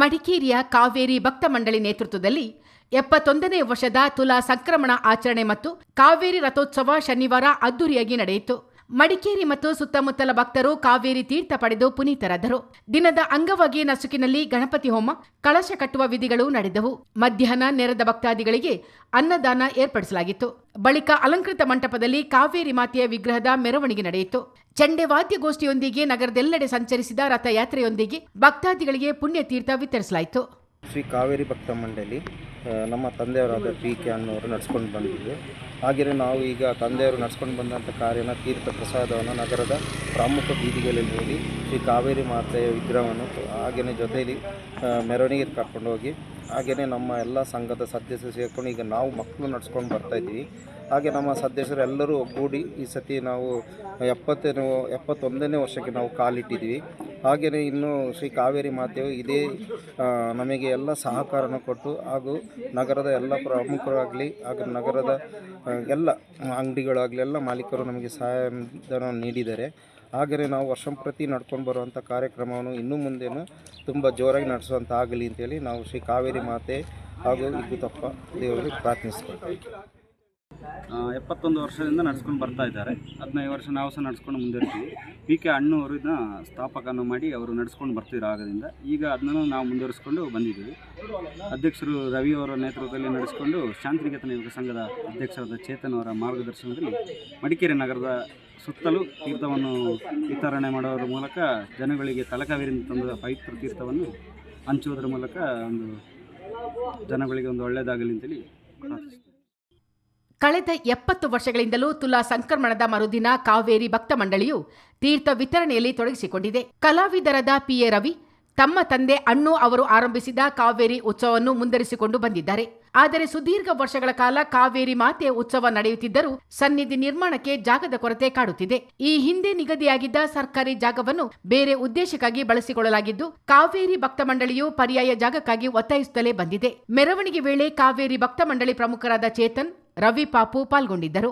ಮಡಿಕೇರಿಯ ಕಾವೇರಿ ಭಕ್ತ ಮಂಡಳಿ ನೇತೃತ್ವದಲ್ಲಿ ಎಪ್ಪತ್ತೊಂದನೇ ವರ್ಷದ ತುಲಾ ಸಂಕ್ರಮಣ ಆಚರಣೆ ಮತ್ತು ಕಾವೇರಿ ರಥೋತ್ಸವ ಶನಿವಾರ ಅದ್ದೂರಿಯಾಗಿ ನಡೆಯಿತು. ಮಡಿಕೇರಿ ಮತ್ತು ಸುತ್ತಮುತ್ತಲ ಭಕ್ತರು ಕಾವೇರಿ ತೀರ್ಥ ಪಡೆದು ಪುನೀತರಾದರು. ದಿನದ ಅಂಗವಾಗಿ ನಸುಕಿನಲ್ಲಿ ಗಣಪತಿ ಹೋಮ, ಕಳಶ ಕಟ್ಟುವ ವಿಧಿಗಳು ನಡೆದವು. ಮಧ್ಯಾಹ್ನ ನೆರೆದ ಭಕ್ತಾದಿಗಳಿಗೆ ಅನ್ನದಾನ ಏರ್ಪಡಿಸಲಾಗಿತ್ತು. ಬಳಿಕ ಅಲಂಕೃತ ಮಂಟಪದಲ್ಲಿ ಕಾವೇರಿ ಮಾತೆಯ ವಿಗ್ರಹದ ಮೆರವಣಿಗೆ ನಡೆಯಿತು. ಚಂಡೆ ವಾದ್ಯಗೋಷ್ಠಿಯೊಂದಿಗೆ ನಗರದೆಲ್ಲೆಡೆ ಸಂಚರಿಸಿದ ರಥಯಾತ್ರೆಯೊಂದಿಗೆ ಭಕ್ತಾದಿಗಳಿಗೆ ಪುಣ್ಯತೀರ್ಥ ವಿತರಿಸಲಾಯಿತು. ಶ್ರೀ ಕಾವೇರಿ ಭಕ್ತ ಮಂಡಳಿ ನಮ್ಮ ತಂದೆಯವರಾದ ಪಿ ಕೆ ಅನ್ನೋರು ನಡ್ಸ್ಕೊಂಡು ಬಂದಿದ್ವಿ. ಹಾಗೆಯೇ ನಾವು ಈಗ ತಂದೆಯವರು ನಡ್ಸ್ಕೊಂಡು ಬಂದಂಥ ಕಾರ್ಯನ ತೀರ್ಥ ಪ್ರಸಾದವನ್ನು ನಗರದ ಪ್ರಮುಖ ಬೀದಿಗಳಲ್ಲಿ ಹೋಗಿ ಶ್ರೀ ಕಾವೇರಿ ಮಾತೆಯ ವಿಗ್ರಹವನ್ನು ಹಾಗೆಯೇ ಜೊತೆಯಲ್ಲಿ ಮೆರವಣಿಗೆ ಕರ್ಕೊಂಡು ಹೋಗಿ, ಹಾಗೆಯೇ ನಮ್ಮ ಎಲ್ಲ ಸಂಘದ ಸದಸ್ಯರು ಸೇರಿಕೊಂಡು ಈಗ ನಾವು ಮಕ್ಕಳು ನಡ್ಸ್ಕೊಂಡು ಬರ್ತಾಯಿದ್ದೀವಿ ಹಾಗೆ ನಮ್ಮ ಸದಸ್ಯರು ಎಲ್ಲರೂ ಒಗ್ಗೂಡಿ ಈ ಸತಿ ನಾವು ಎಪ್ಪತ್ತನೇ, ಎಪ್ಪತ್ತೊಂದನೇ ವರ್ಷಕ್ಕೆ ನಾವು ಕಾಲಿಟ್ಟಿದ್ದೀವಿ. ಹಾಗೆಯೇ ಇನ್ನು ಶ್ರೀ ಕಾವೇರಿ ಮಾತೆಯು ಇದೇ ನಮಗೆ ಎಲ್ಲ ಸಹಕಾರನ ಕೊಟ್ಟು ಹಾಗೂ ನಗರದ ಎಲ್ಲ ಪ್ರಮುಖರಾಗಲಿ ಹಾಗೂ ನಗರದ ಎಲ್ಲ ಅಂಗಡಿಗಳಾಗಲಿ ಎಲ್ಲ ಮಾಲೀಕರು ನಮಗೆ ಸಹಾಯಧನ ನೀಡಿದ್ದಾರೆ ಹಾಗೆಯೇ ನಾವು ವರ್ಷಂಪ್ರತಿ ನಡ್ಕೊಂಡು ಬರುವಂಥ ಕಾರ್ಯಕ್ರಮವನ್ನು ಇನ್ನು ಮುಂದೆನೂ ತುಂಬ ಜೋರಾಗಿ ನಡೆಸುವಂಥ ಆಗಲಿ ಅಂತೇಳಿ ನಾವು ಶ್ರೀ ಕಾವೇರಿ ಮಾತೆ ಹಾಗೂ ತಪ್ಪ ದೇವರಿಗೆ ಪ್ರಾರ್ಥಿಸ್ಕೊಳ್ತೀವಿ. ಎಪ್ಪತ್ತೊಂದು ವರ್ಷದಿಂದ ನಡ್ಸ್ಕೊಂಡು ಬರ್ತಾ ಇದ್ದಾರೆ. ಹದಿನೈದು ವರ್ಷ ನಾವು ಸಹ ನಡ್ಸ್ಕೊಂಡು ಮುಂದುವರಿತೀವಿ ಪಿ ಕೆ ಅಣ್ಣು ಇದನ್ನ ಸ್ಥಾಪಕನ ಮಾಡಿ ಅವರು ನಡ್ಸ್ಕೊಂಡು ಬರ್ತಿದ್ರು ಆಗದಿಂದ ಈಗ ಅದನ್ನು ನಾವು ಮುಂದುವರಿಸ್ಕೊಂಡು ಬಂದಿದ್ದೀವಿ. ಅಧ್ಯಕ್ಷರು ರವಿ ಅವರ ನೇತೃತ್ವದಲ್ಲಿ ನಡೆಸ್ಕೊಂಡು ಶಾಂತಿನಿಕೇತನ ಯುವಕ ಸಂಘದ ಅಧ್ಯಕ್ಷರಾದ ಚೇತನ್ ಅವರ ಮಾರ್ಗದರ್ಶನದಲ್ಲಿ ಮಡಿಕೇರಿ ನಗರದ ಸುತ್ತಲೂ ತೀರ್ಥವನ್ನು ವಿತರಣೆ ಮಾಡೋದ್ರ ಮೂಲಕ ಜನಗಳಿಗೆ ತಲಕಾವೇರಿಯಿಂದ ತಂದ ಪವಿತ್ರ ತೀರ್ಥವನ್ನು ಹಂಚುವುದರ ಮೂಲಕ ಒಂದು ಜನಗಳಿಗೆ ಒಂದು ಒಳ್ಳೆಯದಾಗಲಿ ಅಂತೇಳಿ ಪ್ರಾರ್ಥಿಸ್ತೀವಿ. ಕಳೆದ ಎಪ್ಪತ್ತು ವರ್ಷಗಳಿಂದಲೂ ತುಲಾ ಸಂಕ್ರಮಣದ ಮರುದಿನ ಕಾವೇರಿ ಭಕ್ತ ಮಂಡಳಿಯು ತೀರ್ಥ ವಿತರಣೆಯಲ್ಲಿ ತೊಡಗಿಸಿಕೊಂಡಿದೆ. ಕಲಾವಿದರಾದ ಪಿಎ ರವಿ, ತಮ್ಮ ತಂದೆ ಅಣ್ಣು ಅವರು ಆರಂಭಿಸಿದ ಕಾವೇರಿ ಉತ್ಸವವನ್ನು ಮುಂದರಿಸಿಕೊಂಡು ಬಂದಿದ್ದಾರೆ. ಆದರೆ ಸುದೀರ್ಘ ವರ್ಷಗಳ ಕಾಲ ಕಾವೇರಿ ಮಾತೆ ಉತ್ಸವ ನಡೆಯುತ್ತಿದ್ದರೂ ಸನ್ನಿಧಿ ನಿರ್ಮಾಣಕ್ಕೆ ಜಾಗದ ಕೊರತೆ ಕಾಡುತ್ತಿದೆ. ಈ ಹಿಂದೆ ನಿಗದಿಯಾಗಿದ್ದ ಸರ್ಕಾರಿ ಜಾಗವನ್ನು ಬೇರೆ ಉದ್ದೇಶಕ್ಕಾಗಿ ಬಳಸಿಕೊಳ್ಳಲಾಗಿದ್ದು, ಕಾವೇರಿ ಭಕ್ತ ಮಂಡಳಿಯು ಪರ್ಯಾಯ ಜಾಗಕ್ಕಾಗಿ ಒತ್ತಾಯಿಸುತ್ತಲೇ ಬಂದಿದೆ. ಮೆರವಣಿಗೆ ವೇಳೆ ಕಾವೇರಿ ಭಕ್ತ ಮಂಡಳಿ ಪ್ರಮುಖರಾದ ಚೇತನ್ ರವಿ ಪಾಪು ಪಾಲ್ಗೊಂಡಿದ್ದರು